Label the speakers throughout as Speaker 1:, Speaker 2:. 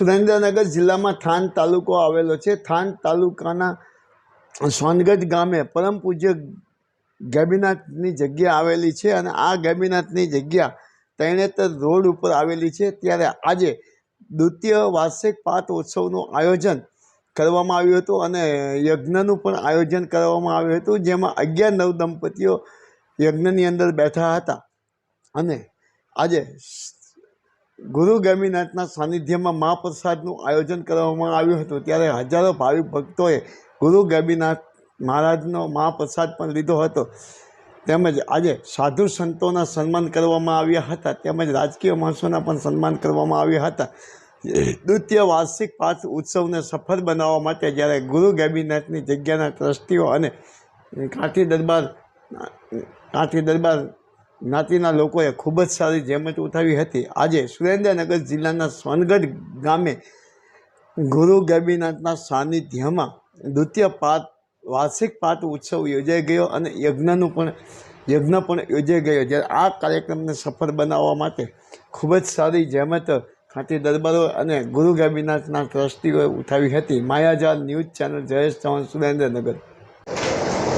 Speaker 1: સુરેન્દ્રનગર જિલ્લામાં થાન તાલુકો આવેલો છે. થાન તાલુકાના સોનગઢ ગામે પરમ પૂજ્ય ગેબીનાથની જગ્યા આવેલી છે અને આ ગેબીનાથની જગ્યા તૈણેતર રોડ ઉપર આવેલી છે. ત્યારે આજે દ્વિતીય વાર્ષિક પાત ઉત્સવનું આયોજન કરવામાં આવ્યું હતું અને યજ્ઞનું પણ આયોજન કરવામાં આવ્યું હતું, જેમાં અગિયાર નવ દંપતીઓ યજ્ઞની અંદર બેઠા હતા. અને આજે ગુરુ ગમીનાથના સાનિધ્યમાં મહાપ્રસાદનું આયોજન કરવામાં આવ્યું હતું. ત્યારે હજારો ભાવિક ભક્તોએ ગુરુ ગમીનાથ મહારાજનો મહાપ્રસાદ પણ લીધો હતો. તેમજ આજે સાધુ સંતોના સન્માન કરવામાં આવ્યા હતા. તેમજ રાજકીય માણસોના પણ સન્માન કરવામાં આવ્યા હતા. દ્વિતીય વાર્ષિક પાઠ ઉત્સવને સફળ બનાવવા માટે જ્યારે ગુરુ ગેબીનાથની જગ્યાના ટ્રસ્ટીઓ અને કાઠી દરબાર કાઠી દરબાર જ્ઞાતિના લોકોએ ખૂબ જ સારી જહેમત ઉઠાવી હતી. આજે સુરેન્દ્રનગર જિલ્લાના સોનગઢ ગામે ગુરુ ગેબીનાથના સાનિધ્યમાં દ્વિતીય પાઠ વાર્ષિક પાઠ ઉત્સવ યોજાઈ ગયો અને યજ્ઞનું પણ, યજ્ઞ પણ યોજાઈ ગયો. જ્યારે આ કાર્યક્રમને સફળ બનાવવા માટે ખૂબ જ સારી જહેમત ખાંટી દરબારો અને ગુરુ ગેબીનાથના ટ્રસ્ટીઓએ ઉઠાવી હતી. Mayajal news channel Jayesh Chauhan, Surendranagar.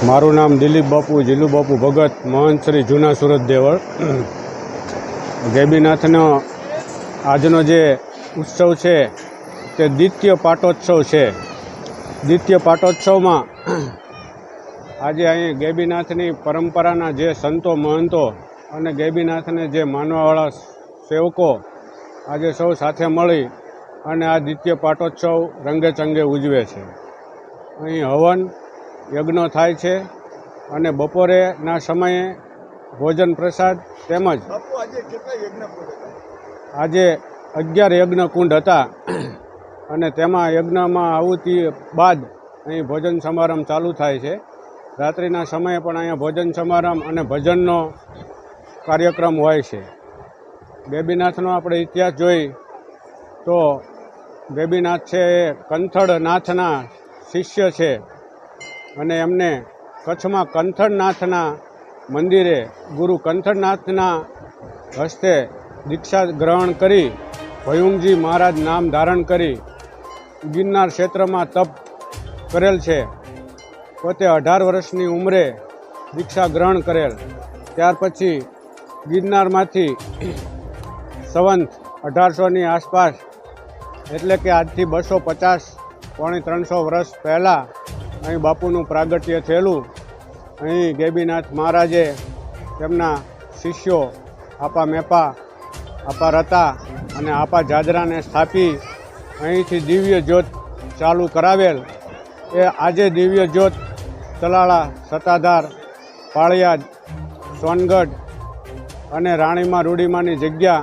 Speaker 2: મારું નામ દિલીપ બાપુ જીલુ બાપુ ભગત, મહંત શ્રી જૂના સુરત દેવળ. ગેબીનાથનો આજનો જે ઉત્સવ છે, તે દ્વિતીય પાટોત્સવ છે. દ્વિતીય પાટોત્સવમાં આજે અહીં ગેબીનાથની પરંપરાના જે સંતો, મહંતો અને ગેબીનાથને જે માનવાવાળા સેવકો આજે સૌ સાથે મળી અને આ દ્વિતીય પાટોત્સવ રંગે ચંગે ઉજવે છે. અહીં હવન યજ્ઞ થાય છે અને બપોરેના સમયે ભોજન પ્રસાદ તેમજ આજે અગિયાર યજ્ઞ કુંડ હતા અને તેમાં યજ્ઞમાં આહુતિ બાદ અહીં ભોજન સમારંભ ચાલુ થાય છે. રાત્રિના સમયે પણ અહીંયા ભોજન સમારંભ અને ભજનનો કાર્યક્રમ હોય છે. બેબીનાથનો આપણે ઇતિહાસ જોઈ તો બેબીનાથ છે એ કંથળનાથના શિષ્ય છે. અને એમને કચ્છમાં કંથળનાથના મંદિરે ગુરુ કંથળનાથના હસ્તે દીક્ષા ગ્રહણ કરી, ભયુંગજી મહારાજ નામ ધારણ કરી, ગિરનાર ક્ષેત્રમાં તપ કરેલ છે. પોતે અઢાર વર્ષની ઉંમરે દીક્ષા ગ્રહણ કરેલ. ત્યાર પછી ગિરનારમાંથી સંવંત અઢારસોની આસપાસ, એટલે કે આજથી બસો પચાસ પોણી ત્રણસો વર્ષ પહેલાં અહીં બાપુનું પ્રાગટ્ય થયેલું. અહીં ગેબીનાથ મહારાજે તેમના શિષ્યો આપા મેપા, આપા રતા અને આપા જાજરાને સ્થાપી અહીંથી દિવ્ય જ્યોત ચાલુ કરાવેલ. એ આજે દિવ્ય જ્યોત, તલાળા, સત્તાધાર પાળિયાદ સોનગઢ અને રાણીમાં રૂડીમાની જગ્યા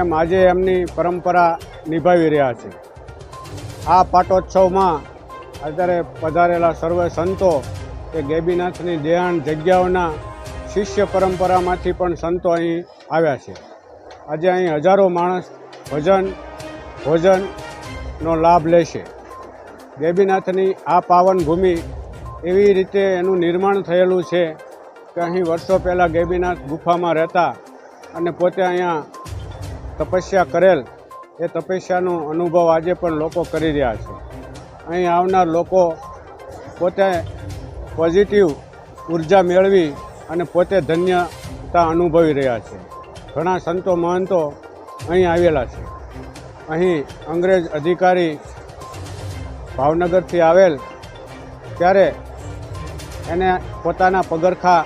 Speaker 2: એમ આજે એમની પરંપરા નિભાવી રહ્યા છે. આ પાટોત્સવમાં અત્યારે પધારેલા સર્વે સંતો કે ગેબીનાથની દેહાણ જગ્યાઓના શિષ્ય પરંપરામાંથી પણ સંતો અહીં આવ્યા છે. આજે અહીં હજારો માણસ ભજન, ભોજનનો લાભ લેશે ગેબીનાથની આ પાવન ભૂમિ એવી રીતે એનું નિર્માણ થયેલું છે કે અહીં વર્ષો પહેલાં ગેબીનાથ ગુફામાં રહેતા અને પોતે અહીંયા તપસ્યા કરેલ. એ તપસ્યાનો અનુભવ આજે પણ લોકો કરી રહ્યા છે. અહીં આવનાર લોકો પોતે પોઝિટિવ ઊર્જા મેળવી અને પોતે ધન્યતા અનુભવી રહ્યા છે. ઘણા સંતો મહંતો અહીં આવેલા છે. અહીં અંગ્રેજ અધિકારી ભાવનગરથી આવેલ ત્યારે એને પોતાના પગરખા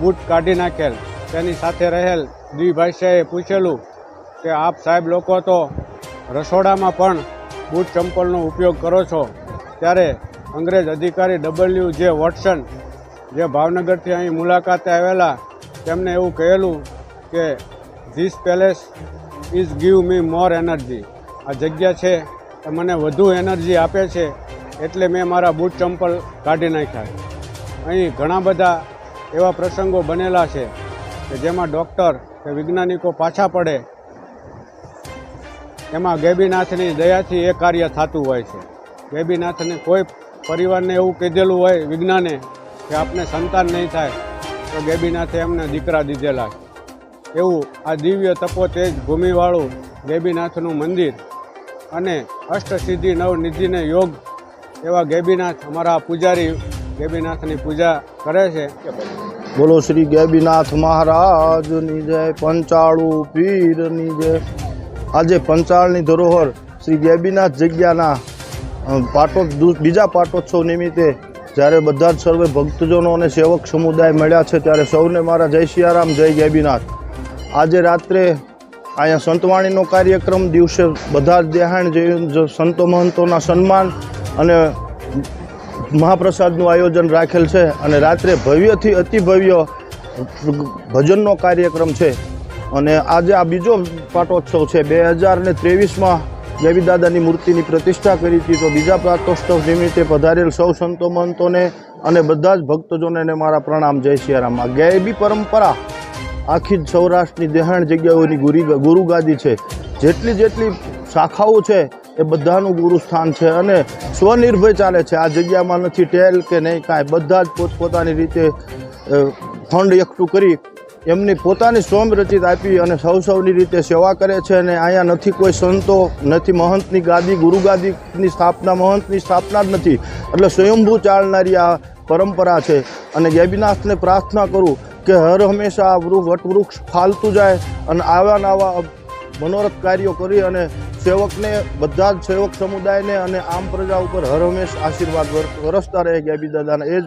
Speaker 2: બૂટ કાઢી નાખેલ. તેની સાથે રહેલ દ્વિભાષાએ પૂછેલું કે આપ સાહેબ લોકો તો રસોડામાં પણ બૂટ ચંપલનો ઉપયોગ કરો છો, ત્યારે અંગ્રેજ અધિકારી ડબલ્યુ જે વોટસન, જે ભાવનગરથી અહીં મુલાકાતે આવેલા, તેમને એવું કહેલું કે this palace is give me more energy આ જગ્યા છે, એ મને વધુ એનર્જી આપે છે, એટલે મેં મારા બૂટ ચંપલ કાઢી નાખ્યા. અહીં ઘણા બધા એવા પ્રસંગો બનેલા છે, કે જેમાં ડૉક્ટર કે વૈજ્ઞાનિકો પાછા પડે એમાં ગેબીનાથની દયાથી એ કાર્ય થતું હોય છે. ગેબીનાથને કોઈ પરિવારને એવું કીધેલું હોય વિજ્ઞાને કે આપને સંતાન નહીં થાય, તો ગેબીનાથે એમને દીકરા દીધેલા એવું આ દિવ્ય તપો તેજ ભૂમિવાળું ગેબીનાથનું મંદિર અને અષ્ટસિદ્ધિ નવનિધિને યોગ એવા ગેબીનાથ અમારા પૂજારી ગેબીનાથની પૂજા કરે છે.
Speaker 3: બોલો શ્રી ગેબીનાથ મહારાજની જય, પંચાળુ પીરની જય. આજે પંચાળની ધરોહર શ્રી ગેબીનાથ જગ્યાના પાટો બીજા પાટોત્સવ નિમિત્તે જ્યારે બધા જ સર્વે ભક્તજનો અને સેવક સમુદાય મળ્યા છે ત્યારે સૌને મારા જય સિયારામ, જય ગેબીનાથ. આજે રાત્રે અહીંયા સંતવાણીનો કાર્યક્રમ, દિવસે બધા જ દેહાણ જે સંતો મહંતોના સન્માન અને મહાપ્રસાદનું આયોજન રાખેલ છે અને રાત્રે ભવ્યથી અતિ ભવ્ય ભજનનો કાર્યક્રમ છે. અને આજે આ બીજો પાટોત્સવ છે. બે હજાર ને ત્રેવીસમાં દેવી દાદાની મૂર્તિની પ્રતિષ્ઠા કરી હતી. તો બીજા પાટોત્સવ નિમિત્તે પધારેલ સૌ સંતો મહંતોને અને બધા જ ભક્તજનોને મારા પ્રણામ. જય સિયારામ આ પરંપરા. આખી જ સૌરાષ્ટ્રની દેહાણ જગ્યાઓની ગુરી ગુરુગાદી છે. જેટલી જેટલી શાખાઓ છે એ બધાનું ગુરુસ્થાન છે અને સ્વનિર્ભય ચાલે છે. આ જગ્યામાં નથી ટેલ કે નહીં કાંઈ. બધા જ પોતપોતાની રીતે ફંડ એકઠું કરી એમની પોતાની સ્વયં રચિત આપી અને સૌ સૌની રીતે સેવા કરે છે અને અહીંયા નથી કોઈ સંતો, નથી મહંતની ગાદી ગુરુગાદીની સ્થાપના, મહંતની સ્થાપના જ નથી. એટલે સ્વયંભૂ ચાલનારી આ પરંપરા છે. અને ગેબીનાથને પ્રાર્થના કરું કે હર હંમેશા આ વટવૃક્ષ ફાલતું જાય અને આવા નવા મનોરથ કાર્યો કરી અને સેવકને, બધા જ સેવક સમુદાયને અને આમ પ્રજા ઉપર હર હંમેશ આશીર્વાદ વર- વરસતા રહે ગેબી દાદાના એ જ